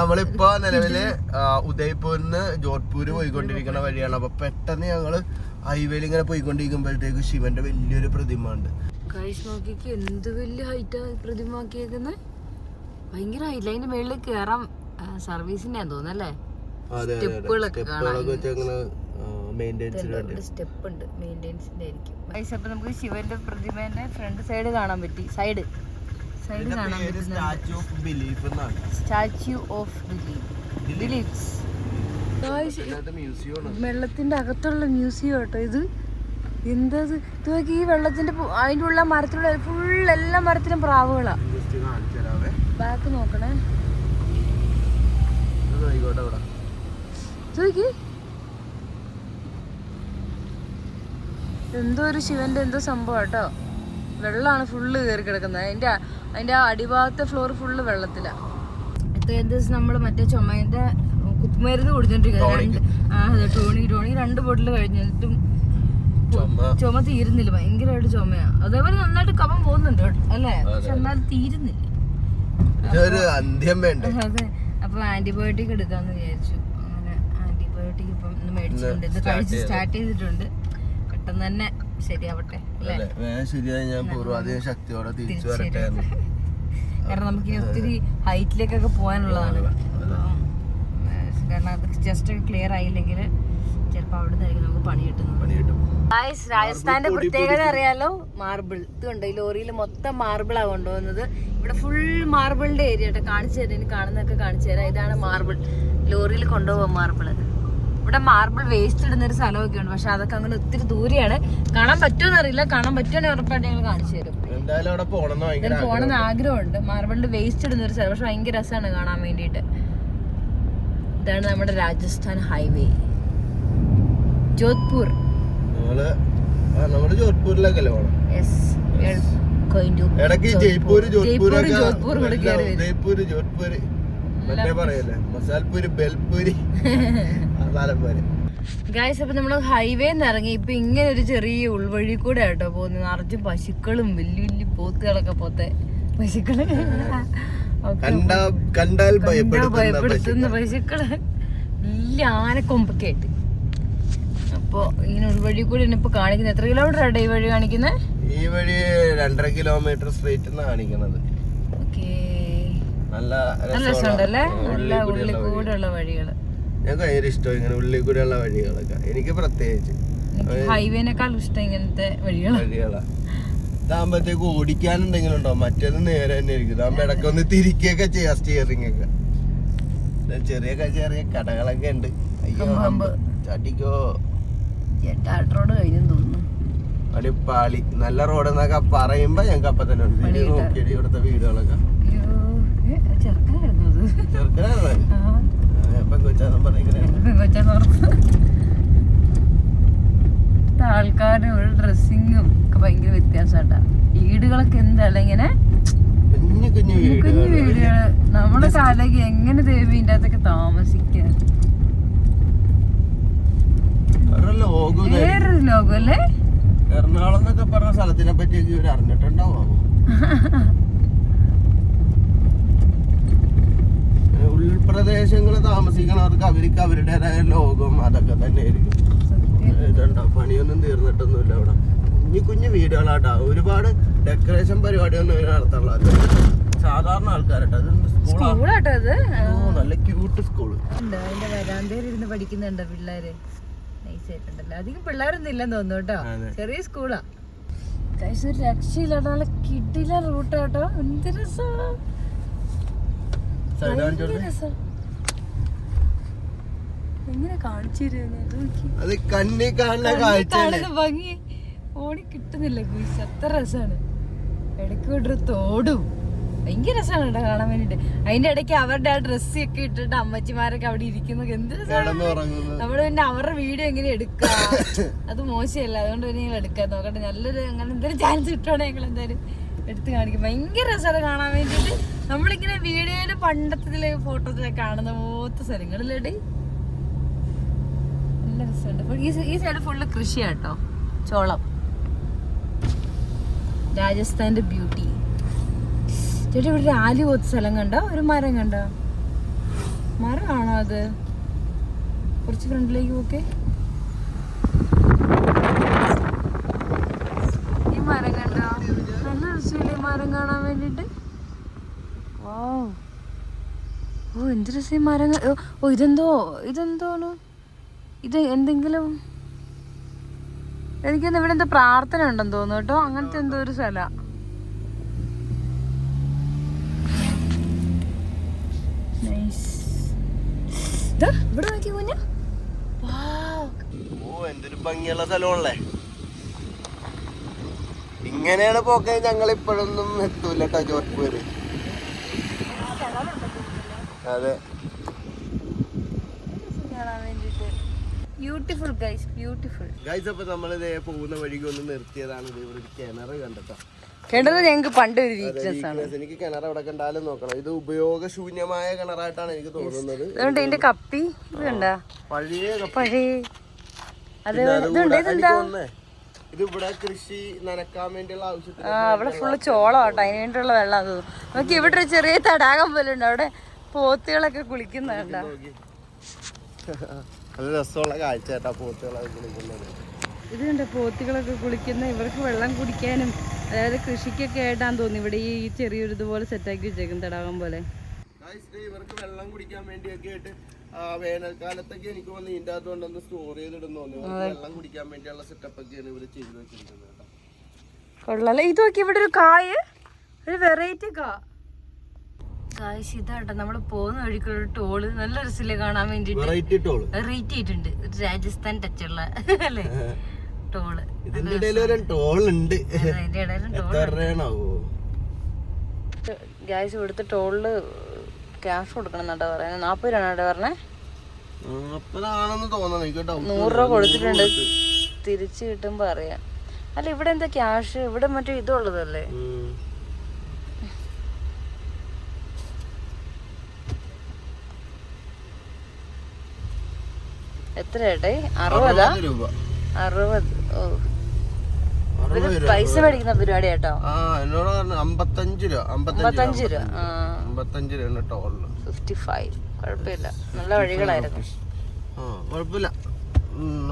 നമ്മളിപ്പോ നിലവിൽ ഉദയ്പൂരിന്ന് ജോധ്പൂര് പോയിക്കൊണ്ടിരിക്കുന്ന വഴിയാണ്. അപ്പൊ പെട്ടെന്ന് ഞങ്ങൾ ഹൈവേയിൽ ഇങ്ങനെ പോയിക്കൊണ്ടിരിക്കുമ്പോഴത്തേക്ക് ശിവന്റെ വലിയൊരു പ്രതിമ ഉണ്ട് എന്ത് വലിയ ഹൈറ്റാ പ്രതിമാക്കിയേക്കുന്നത് ഭയങ്കര ഹൈറ്റ് അതിന്റെ മേളിൽ കേറാൻ സർവീസിന്റെ തോന്നല്ലേ സ്റ്റെപ്പ് ഉണ്ട് മെയിന്റെനൻസിന്റെ ആയിരിക്കും. അപ്പൊ നമുക്ക് ശിവന്റെ പ്രതിമേന്റെ ഫ്രണ്ട് സൈഡ് കാണാൻ പറ്റി സൈഡ് സൈഡ് കാണാൻ പറ്റുന്നുണ്ട് സ്റ്റാച്യു ഓഫ് ബിലീഫ് എന്നാണ്. സ്റ്റാച്യു ഓഫ് ബിലീഫ്സ് മ്യൂസിയം ആണ്. വെള്ളത്തിന്റെ അകത്തുള്ള മ്യൂസിയം കേട്ടോ ഇത്. എന്താ ഇത്? നോക്കി ഈ വെള്ളത്തിന്റെ അതിന്റെ ഉള്ള മരത്തിലുള്ള ഫുൾ എല്ലാ മരത്തിലും പ്രാവുകളാ. ബാക്ക് നോക്കണേ. നോക്കി. എന്തോ ഒരു ശിവന്റെ എന്തോ സംഭവം കേട്ടോ വെള്ളമാണ് ഫുള്ള് കയറി കിടക്കുന്നത്. അതിന്റെ അതിന്റെ അതിന്റെ ആ അടിഭാഗത്തെ ഫ്ലോർ ഫുള്ള് വെള്ളത്തിലാ. ഇത്രയും ദിവസം നമ്മൾ മറ്റേ ചുമന്റെ കുപ്പുമരുന്ന് കൊടുത്തോണ്ടിരിക്കുന്നത് രണ്ട് ആ അതെ ടോണി ടോണി രണ്ട് ബോട്ടിൽ കഴിഞ്ഞിട്ടും ചുമ. തീരുന്നില്ല. ഭയങ്കരമായിട്ട് ചുമയാ. അതേപോലെ നന്നായിട്ട് കഫം പോകുന്നുണ്ട്. അല്ലേ? പക്ഷെ എന്നാലും തീരുന്നില്ല. അതെ അപ്പൊ ആന്റിബയോട്ടിക് എടുക്കാന്ന് വിചാരിച്ചു. അങ്ങനെ ആന്റിബയോട്ടിക് ഇപ്പം മേടിച്ചിട്ടുണ്ട്. ഇത് കഴിച്ച് സ്റ്റാർട്ട് ചെയ്തിട്ടുണ്ട്. പെട്ടെന്ന് തന്നെ ശരിയാവട്ടെ. അല്ലേ? അല്ലേ വേഗം ശരിയായി ഞാൻ പൂർവാധികം ശക്തിയോടെ തിരിച്ചു വരട്ടെ. കാരണം നമുക്ക് ഒത്തിരി ഹൈറ്റിലേക്കൊക്കെ പോകാനുള്ളതാണ്. കാരണം അത് ജസ്റ്റ് ക്ലിയർ ആയില്ലെങ്കിൽ ചിലപ്പോൾ അവിടെ നമുക്ക് പണി കിട്ടുന്നത്. രാജസ്ഥാന്റെ പ്രത്യേകത അറിയാലോ? മാർബിൾ ഇത് കണ്ടോ? ഈ ലോറിയിൽ മൊത്തം മാർബിളാ കൊണ്ടുപോകുന്നത്. ഇവിടെ ഫുൾ മാർബിളിന്റെ ഏരിയ കേട്ടോ കാണിച്ചു തരാം. ഇനി കാണുന്നൊക്കെ കാണിച്ചു തരാം. ഇതാണ് മാർബിൾ ലോറിയിൽ കൊണ്ടുപോകാൻ മാർബിൾ ഇവിടെ മാർബിൾ വേസ്റ്റ് ഇടുന്ന ഒരു സ്ഥലമൊക്കെ ഉണ്ട് പക്ഷെ അതൊക്കെ അങ്ങനെ ഒത്തിരി ദൂരെയാണ്. കാണാൻ പറ്റുമെന്ന് അറിയില്ല. കാണാൻ പറ്റുമെന്ന് ഉറപ്പായിട്ട് ഞങ്ങൾ കാണിച്ചു തരും. പോണെന്ന് ആഗ്രഹമുണ്ട്. മാർബിളിൽ വേസ്റ്റ് ഇടുന്ന ഒരു സ്ഥലം. പക്ഷെ ഭയങ്കര രസമാണ് കാണാൻ വേണ്ടിയിട്ട്. ഇതാണ് നമ്മുടെ രാജസ്ഥാൻ ഹൈവേ ജോധ്പൂർ. നമ്മുടെ ജോധ്പൂരിലേക്കല്ലേ പോണം? ഇടയ്ക്ക് ജയ്പൂർ ജോധ്പൂർ മറ്റേ പറയല്ലേ? മസാൽപൂര് ബെൽപൂരി. ഗായ്സ് അപ്പൊ നമ്മൾ ഹൈവേ ഇറങ്ങി. ഇപ്പൊ ഇങ്ങനെ ഒരു ചെറിയ ഉൾവഴി കൂടെ ആട്ടോ പോകുന്നത്. നിറച്ച് പശുക്കളും വലിയ വലിയ പോത്തുകളൊക്കെ പോത്തെ പശുക്കൾ. കണ്ടാൽ കണ്ടാ ഭയപ്പെടുത്തുന്ന പശുക്കൾ. വലിയ ആനക്കൊമ്പൊക്കെ ആയിട്ട്. അപ്പൊ ഇങ്ങനെ ഉൾവഴി കൂടെ ഇപ്പൊ കാണിക്കുന്നത്. എത്ര കിലോമീറ്റർ ആട്ടോ ഈ വഴി കാണിക്കുന്നത് ഈ വഴി രണ്ടര കിലോമീറ്റർ സ്ട്രേറ്റ് കാണിക്കുന്നത്. നല്ല രസമുണ്ടല്ലേ? നല്ല ഉള്ളിൽ കൂടിയുള്ള കൂടെ ഉള്ള വഴികൾ. ഞങ്ങൾക്ക് ഭയങ്കര ഇഷ്ടം ഇങ്ങനെ ഉള്ളിൽ കൂടെയുള്ള വഴികളൊക്കെ. എനിക്ക് പ്രത്യേകിച്ച്. ഹൈവേനേക്കാൾ ഇഷ്ടം ഇങ്ങനത്തെ വഴികളാ. ഇതാകുമ്പോഴത്തേക്ക് ഓടിക്കാൻ എന്തെങ്കിലും ഉണ്ടോ മറ്റേത് നേരെ തന്നെ ഇരിക്കും ഇതാകുമ്പോ ഇടയ്ക്കൊന്ന് തിരിക്കുകയൊക്കെ ചെയ്യാം സ്റ്റിയറിംഗ് ഒക്കെ. ചെറിയ ചെറിയ കടകളൊക്കെ ഉണ്ട്. അയ്യോ ചാട്ടിക്കോ റോഡ് കഴിഞ്ഞെന്ന് തോന്നുന്നു. അടിപ്പാളി. നല്ല റോഡ് എന്നൊക്കെ പറയുമ്പോ ഞങ്ങൾക്ക് അപ്പൊ തന്നെ ഉണ്ട്. നോക്കിയടി ഇവിടുത്തെ വീടുകളൊക്കെ. ചെറുക്കനായിരുന്നു പെങ്കൊച്ചാന്നും. ഇവിടുത്തെ ആൾക്കാരുടെ ഒരു ഡ്രസ്സിങ്ങും ഒക്കെ ഭയങ്കര വ്യത്യാസമാട്ടാ വീടുകളൊക്കെ എന്താ ഇങ്ങനെ കുഞ്ഞു കുഞ്ഞു വീടുകൾ. നമ്മുടെ കാലക്ക് എങ്ങനെ ദേവീന്റെ അകത്തൊക്കെ ഇതായിരിക്കും. വേറൊരു ലോകം അല്ലേ? എറണാകുളം എന്നൊക്കെ പറഞ്ഞ സ്ഥലത്തിനെ പറ്റിയൊക്കെ ഇവർ അറിഞ്ഞിട്ടുണ്ടാവും. ഉൾപ്രദേശങ്ങൾ താമസിക്കുന്നവർക്ക് അവർക്ക് അവരുടേതായ ലോകം. അതൊക്കെ തന്നെ ആയിരിക്കും ഇതുണ്ടോ? പണിയൊന്നും തീർന്നിട്ടൊന്നുമില്ല അവിടെ. കുഞ്ഞു കുഞ്ഞു വീടുകളാട്ടാ. ഒരുപാട് ഡെക്കറേഷൻ പരിപാടിയൊന്നും ഇവർ നടത്താനുള്ള സാധാരണ ആൾക്കാരട്ടോ. അത് നല്ല ക്യൂട്ട് സ്കൂൾ അതിന്റെ വരാന്തയിൽ ഇരുന്ന് പഠിക്കുന്നുണ്ടോ പിള്ളേര്? നൈസ് ആയിട്ടുണ്ടല്ലോ അധികം പിള്ളേരൊന്നും ഇല്ലെന്ന് തോന്നുന്നു കേട്ടോ. ചെറിയ സ്കൂളാ ഒരു രക്ഷയില്ലാട്ടോ നല്ല കിട്ടില്ല റൂട്ട് കേട്ടോ എന്ത് രസം. രസാ. എങ്ങനെ കാണിച്ചു നോക്കി. അത് കണ്ണി കാണുന്ന ഭംഗി. ഓടി കിട്ടുന്നില്ല ഗുയിസ്. അത്ര രസാണ്. ഇടയ്ക്ക് വിട്ടൊരു തോടും. ഭയങ്കര രസമാണ് കേട്ടോ കാണാൻ വേണ്ടിട്ട്. അതിന്റെ ഇടയ്ക്ക് അവരുടെ ആ ഡ്രസ് ഒക്കെ ഇട്ടിട്ട് അമ്മച്ചിമാരൊക്കെ അവിടെ ഇരിക്കുന്നു. എന്ത് രസമാണ് നമ്മൾ പിന്നെ അവരുടെ വീഡിയോ എങ്ങനെ എടുക്കുക അത് മോശമല്ല. അതുകൊണ്ട് പിന്നെ ഞങ്ങൾ എടുക്കാൻ നോക്കട്ടെ നല്ലൊരു അങ്ങനെ എന്തെങ്കിലും ചാൻസ് കിട്ടുവാണെങ്കിൽ ഞങ്ങൾ എന്തായാലും എടുത്ത് കാണിക്കും. ഭയങ്കര രസമാണ് കാണാൻ വേണ്ടിയിട്ട് നമ്മളിങ്ങനെ വീഡിയോയിൽ പണ്ടത്തെ ഫോട്ടോസിലൊക്കെ കാണുന്ന പോലത്തെ സ്ഥലങ്ങളിലേടി നല്ല രസമുണ്ട്. ഈ ഈ സൈഡ് കൃഷിയാട്ടോ. ചോളം. രാജസ്ഥാന്റെ ബ്യൂട്ടി. ചേട്ടാ ഇവിടെ ഒരു ആലി പോത്ത സ്ഥലം കണ്ടോ? ഒരു മരം കണ്ടോ? മരമാണോ അത്? കുറച്ച് ഫ്രണ്ടിലേക്ക് പോക്കെ. ഈ മരം കണ്ടോ? നല്ല രസമില്ലേ മരം കാണാൻ വേണ്ടിട്ട് ഓ ഓ എന്ത് രസം മരം ഓ, ഇതെന്തോ ഇതെന്തോ? ഇതെന്തോന്ന്? ഇത് എന്തെങ്കിലും എനിക്കൊന്ന് ഇവിടെ എന്തോ പ്രാർത്ഥന ഉണ്ടെന്ന് തോന്നുന്നു കേട്ടോ. അങ്ങനത്തെ എന്തോ ഒരു സ്ഥല. ഇവിടെ നോക്കി കുഞ്ഞ. ഓ എന്തൊരു ഭംഗിയുള്ള സ്ഥലമാണല്ലേ? ഇങ്ങനെയാണ് പോക്കെ ഞങ്ങൾ ഇപ്പോഴൊന്നും എത്തൂല കേട്ടോ ജോധ്പൂര്. അതെ. ബ്യൂട്ടിഫുൾ ഗൈസ് ബ്യൂട്ടിഫുൾ ഗൈസ് അപ്പൊ നമ്മൾ ഇതേ പോകുന്ന വഴിക്ക് ഒന്ന് നിർത്തിയതാണ്. ഇത് ഇവിടെ ഒരു കിണറ് കണ്ടിട്ടോ. കിണർ ഞങ്ങൾക്ക് പണ്ട് ഒരു വീക്ക്നെസ് ആണ്. എനിക്ക് കിണർ എവിടെ കണ്ടാലും നോക്കണം. ഇത് ഉപയോഗശൂന്യമായ കിണറായിട്ടാണ് എനിക്ക് തോന്നുന്നത്. അതുകൊണ്ട് ഇതിന്റെ കപ്പി. ഇത് കണ്ടാ പഴയ. പഴയ. അത് ഇതുണ്ട് ഇതെന്താ ഇത് ഇവിടെ കൃഷി നനക്കാൻ വേണ്ടിയുള്ള ആവശ്യത്തിന് ആ അവിടെ ഫുള്ള് ചോളം കേട്ടോ അതിന് വേണ്ടിയുള്ള വെള്ളം തോന്നുന്നു നോക്കി ഇവിടെ ഒരു ചെറിയ തടാകം പോലെ ഉണ്ട്. അവിടെ പോത്തുകളൊക്കെ കുളിക്കുന്നുണ്ടോ. നല്ല രസമുള്ള കാഴ്ച കേട്ടോ പോത്തുകളൊക്കെ കുളിക്കുന്നത്. ഇത് കണ്ട പോത്തുകളൊക്കെ കുളിക്കുന്ന ഇവർക്ക് വെള്ളം കുടിക്കാനും അതായത് കൃഷിക്കൊക്കെ ആയിട്ടാന്ന് തോന്നി ഇവിടെ ഈ ചെറിയൊരു ഇതുപോലെ സെറ്റാക്കി വെച്ചേക്കും തടാകം പോലെ. ഇവർക്ക് വെള്ളം കുടിക്കാൻ വേണ്ടിയൊക്കെ ആയിട്ട് വേനൽക്കാലത്തൊക്കെ എനിക്ക് വന്ന് ഇതിന്റെ അകത്ത് കൊണ്ടൊന്ന് സ്റ്റോർ ചെയ്തിടുന്നു വെള്ളം കുടിക്കാൻ വേണ്ടിയുള്ള സെറ്റപ്പ് ഒക്കെയാണ് ഇവർ ചെയ്തു വെച്ചിരിക്കുന്നത് കേട്ടോ. കൊള്ളാലേ ഇത് നോക്കി ഇവിടെ ഒരു കായ് ഒരു വെറൈറ്റി കാ. കായ്സ് ഇതാട്ടോ നമ്മൾ പോകുന്ന വഴിക്കുള്ള ടോൾ നല്ല രസമില്ലേ കാണാൻ വേണ്ടിട്ട് റേറ്റ് ആയിട്ടുണ്ട്. ഒരു രാജസ്ഥാൻ ഉള്ള അല്ലേ? ടോൾ ഇതിന്റെ ഇടയിൽ ടോൾ ഉണ്ട്. ഗ്യാസ് കൊടുത്ത് ടോളിൽ ക്യാഷ് കൊടുക്കണം എന്നാട്ടോ പറയുന്നത് നാപ്പത് രൂപ പറഞ്ഞേ? തോന്നുന്നു കേട്ടോ നൂറ് രൂപ കൊടുത്തിട്ടുണ്ട്. തിരിച്ചു കിട്ടുമ്പോ അറിയാം. അല്ല ഇവിടെ എന്താ ക്യാഷ് ഇവിടെ മറ്റേ ഇതുള്ളതല്ലേ? ഉം. എത്ര ഏട്ടേ അറുപതാ അറുപത്? രൂപ. ഓ. രൂപ. പൈസ മേടിക്കുന്ന പരിപാടി കേട്ടോ ആ എന്നോട് പറഞ്ഞു അമ്പത്തഞ്ച് രൂപ. അമ്പത്തഞ്ച് രൂപ അമ്പത്തഞ്ച് ഫിഫ്റ്റി ഫൈവ്. കുഴപ്പമില്ല. നല്ല വഴികളായിരുന്നു. കുഴപ്പമില്ല.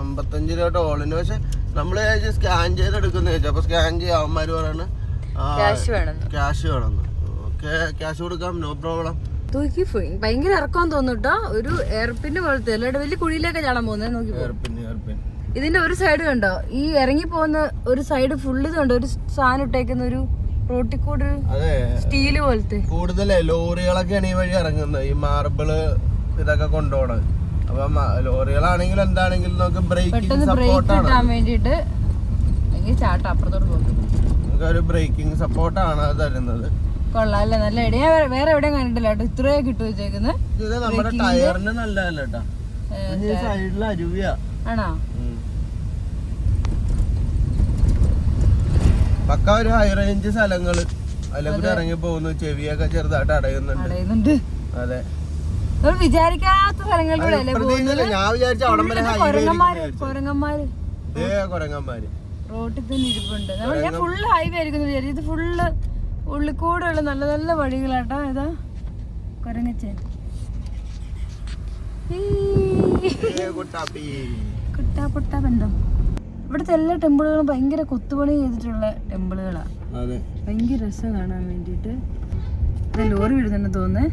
അമ്പത്തഞ്ച് രൂപ ടോളിന് പക്ഷെ നമ്മൾ സ്കാൻ ചോദിച്ചു അപ്പൊ സ്കാൻ ചെയ്യാൻ അവന്മാര് പറയാണ് ക്യാഷ് വേണം. ക്യാഷ് വേണമെന്ന് ഓക്കെ ക്യാഷ് കൊടുക്കാം. നോ പ്രോബ്ലം തൂക്കി പോയി ഭയങ്കര ഇറക്കം തോന്നുട്ടോ ഒരു എയർപിന് പോലത്തെ അല്ലാണ്ട് വലിയ കുഴിയിലേക്ക് ചാടാൻ പോകുന്നത് നോക്കി ഇതിന്റെ ഒരു സൈഡ് കണ്ടോ? ഈ ഇറങ്ങി പോകുന്ന ഒരു സൈഡ് ഫുള്ള് കണ്ടോ? ഒരു സാധനം ഇട്ടേക്കുന്ന ഒരു റോട്ടിൽ കൂടെ സ്റ്റീൽ പോലത്തെ. കൂടുതലേ ലോറികളൊക്കെയാണ് ഈ വഴി ഇറങ്ങുന്നത്. ഈ മാർബിൾ ഇതൊക്കെ കൊണ്ടുപോണത് അപ്പൊ ലോറികളാണെങ്കിലും എന്താണെങ്കിലും നമുക്ക് ബ്രേക്കിംഗ് സപ്പോർട്ടാണ് ഭയങ്കര ചാട്ടം അപ്പുറത്തോട്ട് പോകും. നമുക്ക് ഒരു ബ്രേക്കിംഗ് സപ്പോർട്ടാണ് തരുന്നത്. കൊള്ളാം അല്ലേ? നല്ല ഇടയാ. വേറെ- എവിടെയും കണ്ടിട്ടില്ല കേട്ടോ. ഇത്രയൊക്കെ കിട്ടു വെച്ചേക്കുന്നത് ആണോ? പക്ക ഒരു ഹൈ റേഞ്ച് സ്ഥലങ്ങൾ. അതിലൂടെ ഇറങ്ങി പോകുന്നു. ചെവിയൊക്കെ ചെറുതായിട്ട് അടയുന്നുണ്ട്. അതെ. വിചാരിക്കാത്ത സ്ഥലങ്ങളിലൂടെ ഞാൻ വിചാരിച്ച അവിടെ കൊരങ്ങന്മാര് റോട്ടിൽ തന്നെ ഇരിപ്പുണ്ട്. ഞാൻ ഫുള്ള് ഹൈവേ ആയിരിക്കും എന്ന് വിചാരിച്ചു ഇത് ഫുള്ള് ഉള്ളിക്കൂടെയുള്ള നല്ല നല്ല വഴികളാട്ടോ ഇതാ. കൊരങ്ങച്ചൻ. കുട്ടാ പൊട്ടാ ബന്ധം ഇവിടുത്തെ എല്ലാ ടെമ്പിളുകളും ഭയങ്കര കൊത്തുപണി ചെയ്തിട്ടുള്ള ടെമ്പിളുകളാണ് ഭയങ്കര രസം കാണാൻ വേണ്ടിയിട്ട്. ഇത് ലോറി വിടുന്നുണ്ടെന്ന് തോന്നുന്നേ.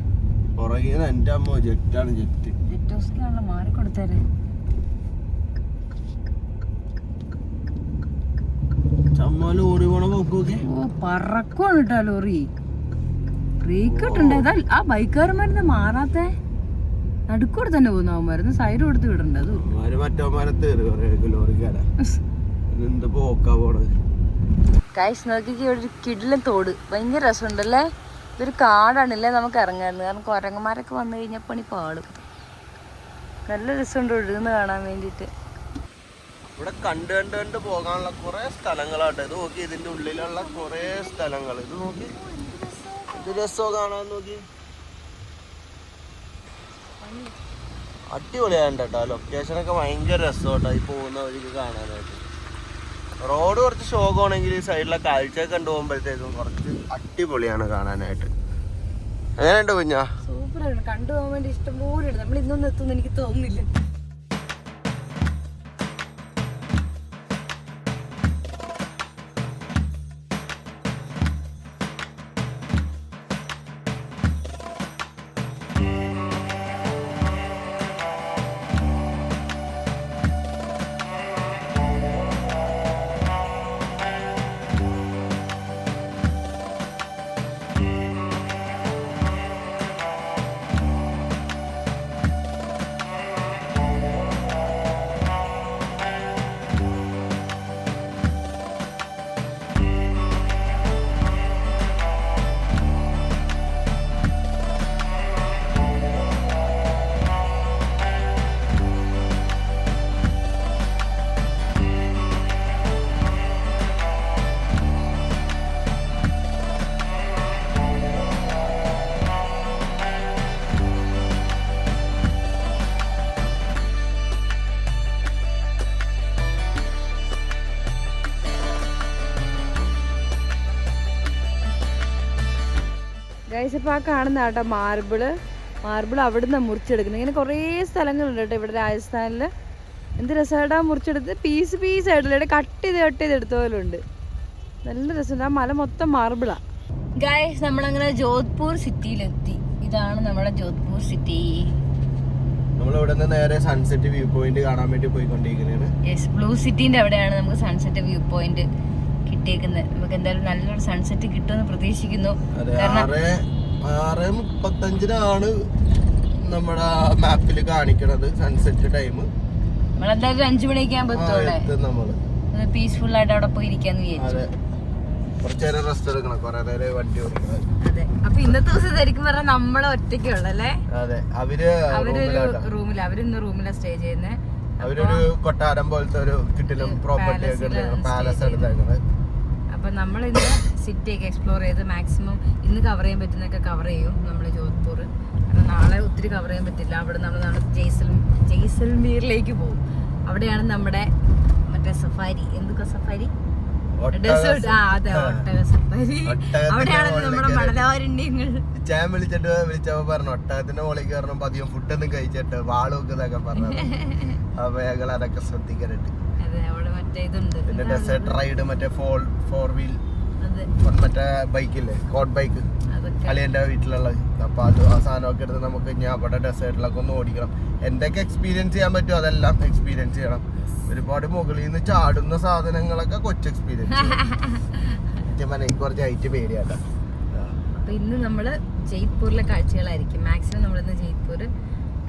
ജെറ്റ് എന്റെ അമ്മ ജെറ്റാണ് ജെറ്റ്. ജെറ്റോസ്കാണല്ലോ മാറിക്കൊടുത്തേരെ. ലോറി പോണ ഓ പറക്കുവാണ് കേട്ടോ ലോറി. ബ്രേക്ക് ഇട്ടുണ്ട് ഏതാ ആ ബൈക്കുകാരന്മാരുന്ന് മാറാത്തെ? നടുക്കൂടെ തന്നെ പോകുന്നു അവന്മാരുന്ന് സൈഡ് കൊടുത്ത് വിടണ്ട അത് കായ്സ് നോക്കിക്ക് ഇവിടെ ഒരു കിടിലൻ തോട്. ഭയങ്കര രസമുണ്ടല്ലേ? ഇതൊരു കാടാണല്ലേ നമുക്ക് ഇറങ്ങാറുണ്ട് കാരണം കുരങ്ങന്മാരൊക്കെ വന്നു കഴിഞ്ഞാൽ പണി പാടും നല്ല രസമുണ്ട് ഒഴുകുന്ന കാണാൻ വേണ്ടിയിട്ട്. ഇവിടെ കണ്ട് കണ്ട് കണ്ട് പോകാനുള്ള കുറെ സ്ഥലങ്ങളാട്ടോ ഇത് നോക്കി ഇതിന്റെ ഉള്ളിലുള്ള കുറെ സ്ഥലങ്ങൾ. ഇത് നോക്കി. ഇത് രസമോ കാണാൻ നോക്കി. അടിപൊളിയാണ് കേട്ടോ. ലൊക്കേഷനൊക്കെ ഭയങ്കര രസം കേട്ടോ ഈ പോകുന്ന വഴിക്ക് കാണാനായിട്ട്. റോഡ് കുറച്ച് ശോകമാണെങ്കിൽ ഈ സൈഡിലെ കാഴ്ചയൊക്കെ കണ്ടു പോകുമ്പോഴത്തേക്കും കുറച്ച് അടിപൊളിയാണ് കാണാനായിട്ട്. എങ്ങനെയുണ്ട് കുഞ്ഞാ? സൂപ്പറാണ് കണ്ടുപോകാൻ കണ്ടു പോകാൻ വേണ്ടി ഇഷ്ടംപോലെ നമ്മൾ ഇന്നൊന്നും എത്തുമെന്ന് എനിക്ക് തോന്നുന്നില്ല. ഗൈസ് ഇപ്പോൾ ആ കാണുന്ന കേട്ടോ മാർബിൾ മാർബിൾ അവിടുന്ന് മുറിച്ചെടുക്കുന്നത്. ഇങ്ങനെ കുറേ സ്ഥലങ്ങളുണ്ട് കേട്ടോ ഇവിടെ രാജസ്ഥാനിൽ എന്ത് രസമായിട്ടാ മുറിച്ചെടുത്ത് പീസ് പീസ് ആയിട്ടില്ല കട്ട് ചെയ്ത് കട്ട് ചെയ്ത് എടുത്ത പോലെ ഉണ്ട് നല്ല രസമുണ്ട്. ആ മല മൊത്തം മാർബിളാ. ഗൈസ് നമ്മളങ്ങനെ ജോധ്പൂർ സിറ്റിയിലെത്തി. ഇതാണ് നമ്മുടെ ജോധ്പൂർ സിറ്റി. നിന്ന് നേരെ സൺസെറ്റ് വ്യൂ പോയിന്റ് കാണാൻ വേണ്ടി പോയിക്കൊണ്ടിരിക്കുന്നതാണ് യെസ് ബ്ലൂ സിറ്റിന്റെ അവിടെയാണ് നമുക്ക് സൺസെറ്റ് വ്യൂ പോയിന്റ് കിട്ടിയേക്കുന്നത് നമുക്ക് എന്തായാലും നല്ലൊരു സൺസെറ്റ് കിട്ടുമെന്ന് പ്രതീക്ഷിക്കുന്നു. കാരണം മുപ്പത്തഞ്ചിനാണ് നമ്മുടെ മാപ്പിൽ കാണിക്കണത് സൺസെറ്റ് ടൈം നമ്മളെന്തായാലും അഞ്ചു മണിയൊക്കെ ആകുമ്പോൾ പീസ്ഫുൾ ആയിട്ട് അവിടെ പോയി ഇരിക്കാന്ന് വിചാരിച്ചു. അതെ റെസ്റ്റ് എടുക്കണം. കുറെ നേരം വണ്ടി ഓടിക്കണം. അതെ. അപ്പൊ ഇന്നത്തെ ദിവസം ശരിക്കും പറഞ്ഞാൽ നമ്മളെ ഒറ്റയ്ക്കുള്ളല്ലേ അതെ. അവർ അവരൊരു റൂമിൽ അവരിന്ന് റൂമിലാ സ്റ്റേ ചെയ്യുന്നത് അവരൊരു കൊട്ടാരം പോലത്തെ ഒരു കിട്ടിലും പ്രോപ്പർട്ടി ഒക്കെ പാലസ് എടുത്തേക്കണത്. നമ്മൾ ഇന്ന് സിറ്റി ഒക്കെ എക്സ്പ്ലോർ ചെയ്ത് മാക്സിമം ഇന്ന് കവർ ചെയ്യാൻ പറ്റുന്നൊക്കെ കവർ ചെയ്യും നമ്മൾ ജോധ്പൂർ. കാരണം നാളെ ഒത്തിരി കവർ ചെയ്യാൻ പറ്റില്ല. അവിടെ നമ്മൾ നാളെ ജയ്സൽ ജയ്സൽമീറിലേക്ക് പോകും. അവിടെയാണ് നമ്മുടെ മറ്റേ സഫാരി. എന്തൊക്കെ സഫാരി? ഡെസേർട്ട് ആ അതെ ഒട്ടക സഫാരി. അവിടെയാണ് നമ്മുടെ. മണലാരണ്യങ്ങൾ. വിളിച്ചിട്ട് വിളിച്ചപ്പോ പറഞ്ഞു ഒട്ടകത്തിന്റെ കയറണം അധികം ഫുഡൊന്നും കഴിച്ചിട്ട് വാൾ വെക്കുന്നൊക്കെ പറഞ്ഞു അപ്പൊ ഞങ്ങൾ അതൊക്കെ ശ്രദ്ധിക്കാനുണ്ട് അതെ മറ്റേ ഇതുണ്ട്. പിന്നെ ഡെസേർട്ട് റൈഡ് മറ്റേ ഫോർ ഫോർ വീൽ അത്. മറ്റേ ബൈക്കില്ലേ കോട്ട് ബൈക്ക് അതൊക്കെ. അളിയന്റെ വീട്ടിലുള്ള. അപ്പൊ അത് ആ സാധനമൊക്കെ എടുത്ത് നമുക്ക് ഞാൻ അവിടെ ഡെസേർട്ടിലൊക്കെ ഒന്ന് ഓടിക്കണം. എന്തൊക്കെ എക്സ്പീരിയൻസ് ചെയ്യാൻ പറ്റുമോ അതെല്ലാം എക്സ്പീരിയൻസ് ചെയ്യണം. ഒരുപാട് മുകളിൽ നിന്ന് ചാടുന്ന സാധനങ്ങളൊക്കെ കൊച്ചു എക്സ്പീരിയൻസ് എനിക്ക് കുറച്ച് ഹൈറ്റ് പേടിയാട്ടോ. അപ്പൊ ഇന്ന് നമ്മൾ ജയ്പൂരിലെ കാഴ്ചകളായിരിക്കും. മാക്സിമം നമ്മൾ ഇന്ന് ജയ്പൂർ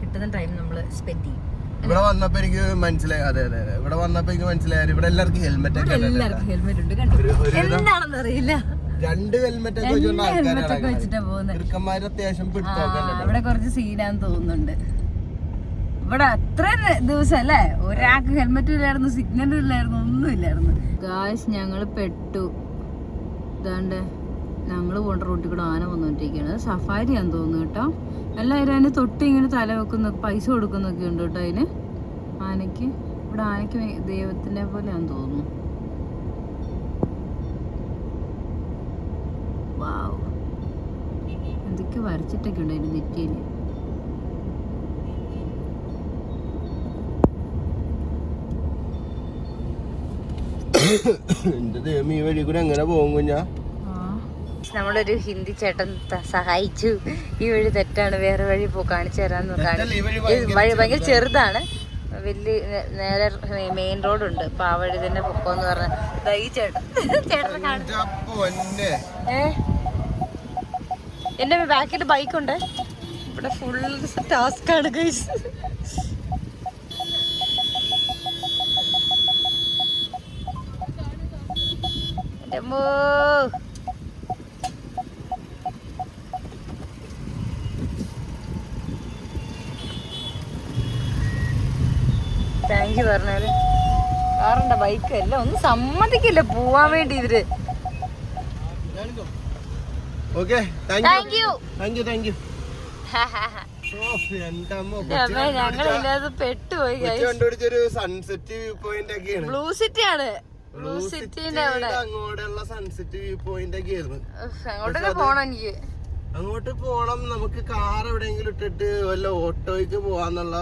കിട്ടുന്ന ടൈം നമ്മൾ സ്പെൻഡ് ചെയ്യും. ഇവിടെ വന്നപ്പോ എനിക്ക് മനസ്സിലായി അതെ അതെ അതെ. ഇവിടെ വന്നപ്പോ എനിക്ക് മനസ്സിലായി. ഇവിടെ എല്ലാവർക്കും ഹെൽമെറ്റ് ഒക്കെ ഉണ്ട് എല്ലാവർക്കും ഹെൽമെറ്റ് ഉണ്ട് കണ്ടു? ഒരു- എന്താണെന്ന് അറിയില്ല. രണ്ട് ഹെൽമെറ്റ് ഒക്കെ വെച്ചിട്ടാ പോകുന്നത് ചെറുക്കന്മാര് അത്യാവശ്യം ഇവിടെ കുറച്ച് സീനാന്ന് തോന്നുന്നുണ്ട്. ഇവിടെ അത്ര ദിവസം അല്ലേ? ഒരാൾക്ക് ഹെൽമെറ്റും ഇല്ലായിരുന്നു സിഗ്നൽ ഇല്ലായിരുന്നു ഒന്നും ഇല്ലായിരുന്നു. കാശ് ഞങ്ങൾ പെട്ടു. ഇതാണ്ട്. ഞങ്ങൾ പോണ്ട റൂട്ടിൽ കൂടെ ആന വന്നുകൊണ്ടിരിക്കുകയാണ്. സഫാരി ആണെന്ന് തോന്നുന്നു കേട്ടോ. എല്ലാവരും അതിന് തൊട്ട് ഇങ്ങനെ തല വെക്കുന്ന പൈസ കൊടുക്കുന്നൊക്കെ ഉണ്ട് കേട്ടോ അതിന്. ആനയ്ക്ക്. ഇവിടെ ആനയ്ക്ക് ദൈവത്തിനെ പോലെയാന്ന് തോന്നുന്നു. എന്തൊക്കെ വരച്ചിട്ടൊക്കെ ഉണ്ട് അതിന് നെറ്റിയിൽ എന്റെ ദൈവം ഈ വഴി കൂടെ എങ്ങനെ പോകും കുഞ്ഞാ? നമ്മളൊരു ഹിന്ദി ചേട്ടൻ സഹായിച്ചു. ഈ വഴി തെറ്റാണ്. വേറെ വഴി പോ കാണിച്ചു തരാന്ന് കാണിച്ചു വഴി ഭയങ്കര ചെറുതാണ്. വലിയ നേരെ മെയിൻ റോഡുണ്ട് അപ്പൊ ആ വഴി തന്നെ പൊക്കോന്ന് പറഞ്ഞ. ഈ ചേട്ടൻ. ചേട്ടനെ കാണും. എന്റെ പൊന്നെ ഏ? എന്റെ ബാക്കിൽ ബൈക്കുണ്ട്. ഇവിടെ ഫുൾ ടാസ്ക് ആണ് ഗൈസ് എന്റെ അമ്മോ. തരണേ കാറിന്റെ ബൈക്ക് എല്ലാം ഒന്നും സമ്മതിക്കില്ല. പോവാൻ വേണ്ടി ഇവർ ഞങ്ങളില്ലാതെ പെട്ടുപോയി sunset view point blue city ആണ്. ബ്ലൂ സിറ്റിന്റെ അവിടെ. അങ്ങോട്ടുള്ള സൺസെറ്റ് വ്യൂ പോയിന്റ് ഒക്കെ ആയിരുന്നു അങ്ങോട്ടൊക്കെ പോണം എനിക്ക്. അങ്ങോട്ട് പോണം നമുക്ക് കാർ എവിടെങ്കിലും ഇട്ടിട്ട് വല്ല ഓട്ടോയ്ക്ക് പോവാന്നുള്ള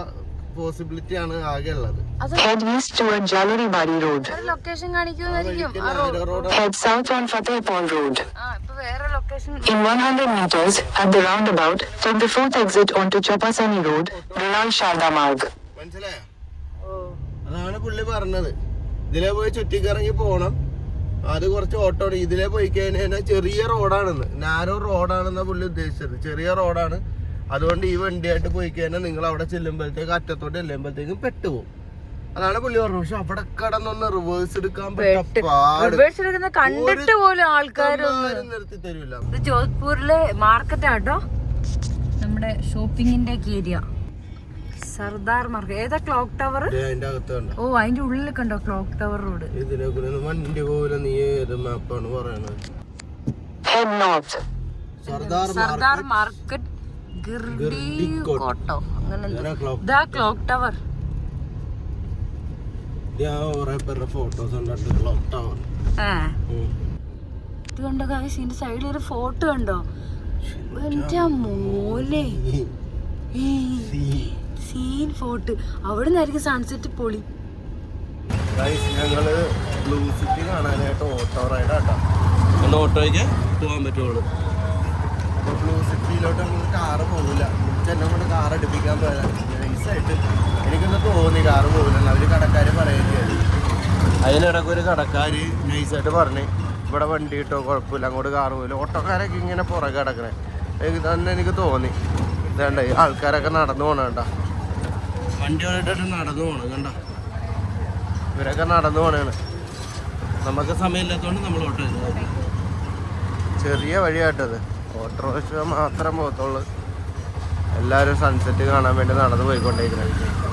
പോസിബിലിറ്റി ആണ് ആകെ ഉള്ളത്. Head east toward Jaluribari Road. Location കാണിക്കുമായിരിക്കും. ആ narrow Head south on Fatehpur Road. ആ ഇപ്പൊ വേറെ location In 100 meters, at the roundabout, take the fourth exit onto Chopasani Road, Rilal Sharda Marg. മനസ്സിലായോ? അതാണ് പുള്ളി പറഞ്ഞത്. ഇതിലെ പോയി ചുറ്റിക്കറങ്ങി പോണം. അത് കുറച്ച് ഓട്ടോ ഇതിലെ പോയി കഴിഞ്ഞാൽ ചെറിയ റോഡാണെന്ന് നാരോ റോഡാണെന്നാ പുള്ളി ഉദ്ദേശിച്ചത്. ചെറിയ റോഡാണ് അതുകൊണ്ട് ഈ വണ്ടിയായിട്ട് പോയി കഴിഞ്ഞാൽ നിങ്ങൾ അവിടെ ചെല്ലുമ്പോഴത്തേക്ക് അറ്റത്തോട്ട് ചെല്ലുമ്പോഴത്തേക്കും പെട്ടുപോകും അതാണ് പുള്ളി പറഞ്ഞത്. പക്ഷെ അവിടെ കടന്നൊന്ന് റിവേഴ്സ് എടുക്കാൻ പറ്റ പാട്. റിവേഴ്സ് എടുക്കുന്ന കണ്ടിട്ട് പോലും ആൾക്കാരൊന്നും നിർത്തി തരൂല. ജോധ്പൂരിലെ മാർക്കറ്റ് ആട്ടോ നമ്മുടെ ഷോപ്പിങ്ങിന്റെ ഒക്കെ ഏരിയ സർദാർ മാർക്കറ്റ് ഏതാ ക്ലോക്ക് ടവർ ഓ അതിന്റെ ഉള്ളിൽ കണ്ടോ ക്ലോക്ക് ടവർ റോഡ് ഇതിനെ വണ്ടി പോലെ നീ ഏത് മാപ്പാണ് പറയണത്? സർദാർ മാർക്കറ്റ് ഗിർഡി ഗിർഡിക്കോട്ട്. കോട്ടോ. അങ്ങനെ. ഇതാണ് ക്ലോക്ക് ടവർ ഇത് കണ്ടോ കാശ് ഇതിന്റെ സൈഡിൽ ഒരു ഫോട്ടോ കണ്ടോ? എന്റെ മോലെ സീൻ. ഫോട്ടോ അവിടെ നിന്നായിരിക്കും സൺസെറ്റ് പൊളി. ഞങ്ങൾ ബ്ലൂ സിറ്റി കാണാനായിട്ട് ഓട്ടോ റൈഡാട്ടോ ഓട്ടോയ്ക്ക് പോകാൻ പറ്റുള്ളൂ. ബ്ലൂ ബ്ലൂ സിറ്റിയിലോട്ട് നമുക്ക് കാറ് പോകില്ല എന്നെ കൊണ്ട് കാർ എടുപ്പിക്കാൻ പോയതാണ് നൈസായിട്ട് എനിക്കൊന്ന് തോന്നി കാറ് പോകില്ല അവർ കടക്കാര് പറയുകയാണ് അതിനിടയ്ക്ക് ഒരു കടക്കാര് നൈസായിട്ട് പറഞ്ഞ് ഇവിടെ വണ്ടി കിട്ടോ കുഴപ്പമില്ല അങ്ങോട്ട് കാറ് പോകില്ല ഓട്ടോക്കാരൊക്കെ ഇങ്ങനെ പുറകെ കിടക്കണേ തന്നെ എനിക്ക് തോന്നി. ഇതേണ്ട ആൾക്കാരൊക്കെ നടന്നു പോണേണ്ട വണ്ടി വന്നിട്ട് നടന്നു പോകണം കണ്ട. ഇവരൊക്കെ നടന്നു പോണേണ്. നമുക്ക് സമയമില്ലാത്തതുകൊണ്ട് നമ്മൾ ഓട്ടോ ചെറിയ വഴിയായിട്ടത് ഓട്ടോറിക്ഷ മാത്രം പോകത്തുള്ളൂ. എല്ലാവരും സൺസെറ്റ് കാണാൻ വേണ്ടി നടന്നു പോയിക്കൊണ്ടിരിക്കുന്നത്